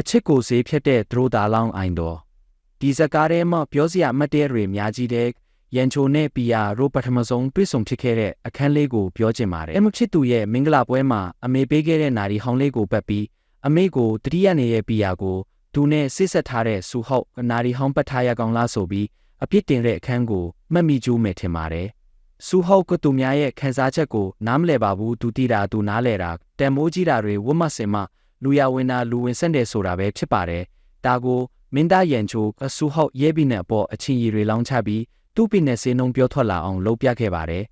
အချစ်ကိုဈေးဖြတ်တဲ့သူတို့သားလောင်းအိုင်တော်ဒီဇကားထဲမှာပြောစရာအမှတ်တရတွေအများကြီးတဲ့ရန်ချိုနဲ့ပီယာတို့ပထမဆုံးတွေ့ဆုံဖြစ်ခဲ့တဲ့အခန်းလေးကိုပြောချင်ပါတယ်အမချစ်သူရဲ့မင်္ဂလာပွဲမှာအမေပေးခဲ့တဲ့နာရီဟောင်းလေးကိုပတ်ပြီးအမေကိုတတိယနေတဲ့ပီယာကိုသူနဲ့ဆစ်ဆက်ထားတဲ့စူဟုတ်နာရီဟောင်းပတ်ထားရကောင်လားဆိုပြီးအပြစ်တင်တဲ့အခန်းကိုမှတ်မိကြိုးမယ်ထင်ပါတယ်စူဟုတ်ကသူများရဲ့ခံစားချက်ကိုနားမလည်ပါဘူးသူတိတာသူနားလဲတာတန်မိုးကြီးတာတွေဝတ်မစင်မ လူရဝင်တာလူဝင်ဆက်တယ်ဆိုတာပဲဖြစ်ပါတယ်ဒါကိုမင်းသားရန်ချိုအဆူဟောက်ရဲပြီးနဲ့အပေါ်အချင်းရီတွေလောင်းချပြီးသူ့ပိနဲ့စေနှုံပြောထွက်လာအောင်လုပ်ပြခဲ့ပါတယ်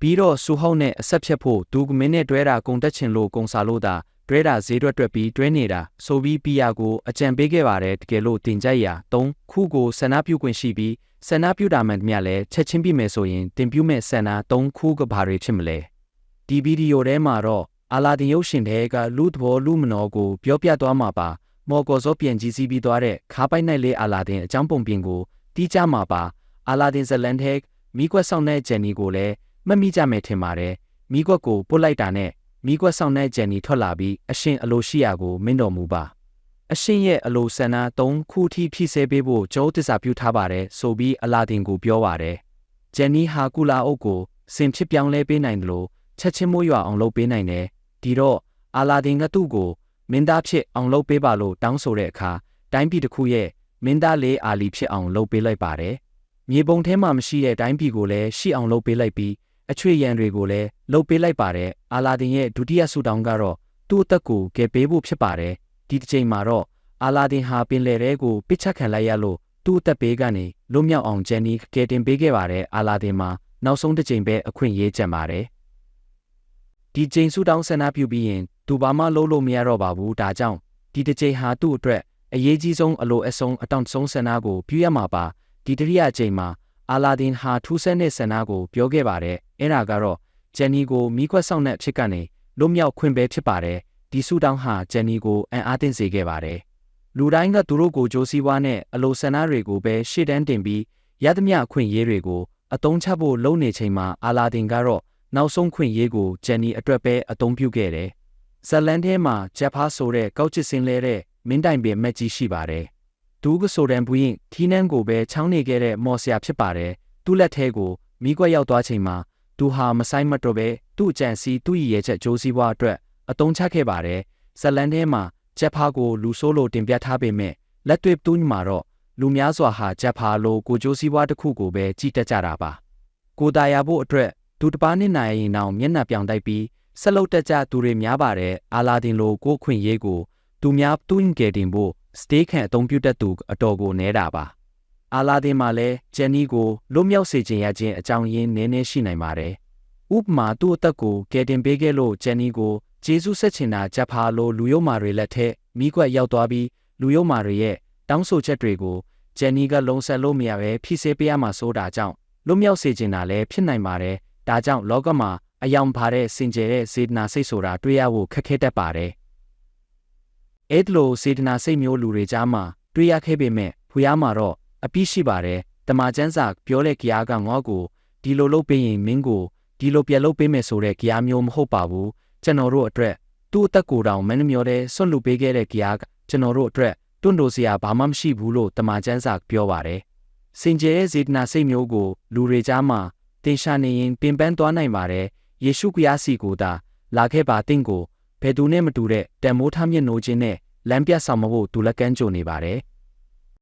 ပြီးတော့ဆူဟောက်နဲ့အဆက်ဖြတ်ဖို့သူကမင်းနဲ့တွဲတာကုံတက်ချင်လို့ကုံစာလို့သာတွဲတာဈေးတွက်တွက်ပြီးတွဲနေတာဆိုပြီးပီယာကိုအကြံပေးခဲ့ပါတယ်တကယ်လို့တင်ကြိုက်ရာ၃ခုကိုဆန္ဒပြုခွင့်ရှိပြီးဆန္ဒပြုတာမှန်တမျှလည်းချက်ချင်းပြမယ်ဆိုရင်တင်ပြုမဲ့ဆန္ဒ၃ခုကဘာတွေဖြစ်မလဲဒီဗီဒီယိုထဲမှာတော့ အာလာဒင်ရုပ်ရှင်တဲ့ကလူသဘောလူမနောကိုပြောပြသွားမှာပါမော်ကော်စောပြန်ကြီးစီးပြီးသွားတဲ့ခါပိုက်နိုင်လေးအာလာဒင်အကြောင်းပုံပြင်ကိုတီးကြမှာပါအာလာဒင်ဇလန်ထက်မိကွက်ဆောင်တဲ့ဂျန်နီကိုလည်းမမိကြမယ်ထင်ပါတယ်မိကွက်ကိုပုတ်လိုက်တာနဲ့မိကွက်ဆောင်တဲ့ဂျန်နီထွက်လာပြီးအရှင်အလိုရှိရာကိုမင်းတော်မူပါအရှင်ရဲ့အလိုဆန္ဒ၃ခုထိဖြည့်ဆဲပေးဖို့ကျိုးတစ္စာပြုထားပါတယ်ဆိုပြီးအလာဒင်ကိုပြောပါတယ်ဂျန်နီဟာကူလာအုပ်ကိုစင်ဖြစ်ပြောင်းလဲပေးနိုင်တယ်လို့ချက်ချင်းမိုးရွာအောင်လုပ်ပေးနိုင်တယ် ဒီတော့အာလာဒင်ကသူ့ကိုမင်းသားဖြစ်အောင်လုပ်ပေးပါလို့တောင်းဆိုတဲ့အခါတိုင်းပြည်တစ်ခုရဲ့မင်းသားလေးအာလီဖြစ်အောင်လုပ်ပေးလိုက်ပါတယ်။မြေပုံထဲမှာမရှိတဲ့တိုင်းပြည်ကိုလည်းရှိအောင်လုပ်ပေးလိုက်ပြီးအချွေရန်တွေကိုလည်းလုပ်ပေးလိုက်ပါတယ်။အာလာဒင်ရဲ့ဒုတိယဆူတောင်းကတော့သူ့အသက်ကိုကယ်ပေးဖို့ဖြစ်ပါတယ်။ဒီတစ်ချိန်မှာတော့အာလာဒင်ဟာပင်လယ်ထဲကိုပစ်ချခံလိုက်ရလို့သူ့အသက်ပေးကနေလွတ်မြောက်အောင်ဂျန်နီကယ်တင်ပေးခဲ့ပါတယ်။အာလာဒင်မှာနောက်ဆုံးတစ်ချိန်ပဲအခွင့်အရေးကြံပါတယ်။ ဒီချိန်ဆူတောင်းဆန္ဒပြုပြီးရင်သူဘာမှလုပ်လို့မရတော့ပါဘူးဒါကြောင့်ဒီတစ်ချိန်ဟာသူ့အတွက်အရေးကြီးဆုံးအလိုအဆုံးအတောင့်ဆုံးဆန္ဒကိုပြုရမှာပါဒီတတိယချိန်မှာအာလာဒင်ဟာထူးဆန်းတဲ့ဆန္ဒကိုပြောခဲ့ပါတယ်အဲ့ဒါကတော့ဂျန်နီကိုမိခွက်ဆောင်တဲ့အဖြစ်ကနေလွတ်မြောက်ခွင့်ပဲဖြစ်ပါတယ်ဒီဆူတောင်းဟာဂျန်နီကိုအံ့အားသင့်စေခဲ့ပါတယ်လူတိုင်းကသူတို့ကိုကြိုးစည်းဝါးနဲ့အလိုဆန္ဒတွေကိုပဲရှေ့တန်းတင်ပြီးရသမျှအခွင့်အရေးတွေကိုအတုံးချဖို့လုပ်နေချိန်မှာအာလာဒင်ကတော့ နောက်ဆုံးခွင့်ရေးကိုဂျန်နီအတွက်ပဲအသုံးပြုခဲ့တယ်။ဇလန်ထဲမှာဂျက်ဖားဆိုတဲ့ကောက်ချစ်စင်လဲတဲ့မင်းတိုင်ပင်မက်ကြီးရှိပါတယ်။သူကဆိုတဲ့ဘူးရင်ထီးနန်းကိုပဲချောင်းနေခဲ့တဲ့မော်ဆရာဖြစ်ပါတယ်။သူ့လက်ထဲကိုမိကွက်ရောက်သွားချိန်မှာသူဟာမဆိုင်မတော်ပဲသူ့အကြံစီသူ့ရည်ရဲ့ချက်ကြိုးစည်းပွားအတွက်အသုံးချခဲ့ပါတယ်။ဇလန်ထဲမှာဂျက်ဖားကိုလူဆိုးလိုတင်ပြထားပေမဲ့လက်တွေ့တူးမှာတော့လူများစွာဟာဂျက်ဖားလိုကိုကြိုးစည်းပွားတစ်ခုကိုပဲကြည်တက်ကြတာပါ။ကိုတာယာဖို့အတွက် သူတပားနဲ့နိုင်ရင်အောင်မျက်နှာပြောင်တိုက်ပြီးဆက်လုပ်တတ်ကြသူတွေများပါတယ်အာလာဒင်လိုကိုခွင့်ရေးကိုသူများတွင်းကယ်တင်ဖို့စတေးခန့်အသုံးပြုတတ်သူအတော်ကိုနဲတာပါအာလာဒင်မှာလည်းဂျန်နီကိုလွတ်မြောက်စေခြင်းရခြင်းအကြောင်းရင်းနည်းနည်းရှိနိုင်ပါတယ်ဥပမာသူ့အသက်ကိုကယ်တင်ပေးခဲ့လို့ဂျန်နီကိုဂျေစုဆက်ချင်တာဂျက်ဖာလိုလူယုံမာတွေလက်ထက်မိကွက်ရောက်သွားပြီးလူယုံမာတွေရဲ့တောင်းဆိုချက်တွေကိုဂျန်နီကလုံဆက်လို့မရပဲဖြည့်ဆည်းပေးရမှာဆိုတာကြောင့်လွတ်မြောက်စေချင်တာလည်းဖြစ်နိုင်ပါတယ် ဒါကြောင့်လောကမှာအယောင်ပါတဲ့စင်ကြယ်တဲ့စေတနာစိတ်ဆိုတာတွေ့ရဖို့ခက်ခဲတတ်ပါတယ်။အဲ့လိုစေတနာစိတ်မျိုးလူတွေကြားမှာတွေ့ရခဲ့ပေမဲ့ဖူရမှာတော့အပိရှိပါတယ်။တမချန်းစာပြောတဲ့ကြားကငေါ့ကိုဒီလိုလုပ်ပေးရင်မင်းကိုဒီလိုပြက်လုပ်ပေးမယ်ဆိုတဲ့ကြားမျိုးမဟုတ်ပါဘူး။ကျွန်တော်တို့အတွက်သူ့အသက်ကိုယ်တောင်မနှမျောတဲ့ဆွတ်လူပေးခဲ့တဲ့ကြားကျွန်တော်တို့အတွက်တွန့်တိုစရာဘာမှမရှိဘူးလို့တမချန်းစာပြောပါတယ်။စင်ကြယ်ရဲ့စေတနာစိတ်မျိုးကိုလူတွေကြားမှာ တင်ရှာနေရင်ပင်ပန်းသွားနိုင်ပါတယ်ယေရှုခရစ်စီကိုသာလာခဲ့ပါတင့်ကိုဘယ်သူနဲ့မတူတဲ့တန်မိုးထားမြင့်နိုးခြင်းနဲ့လမ်းပြဆောင်မဖို့သူလက်ကမ်းကြိုနေပါတယ်။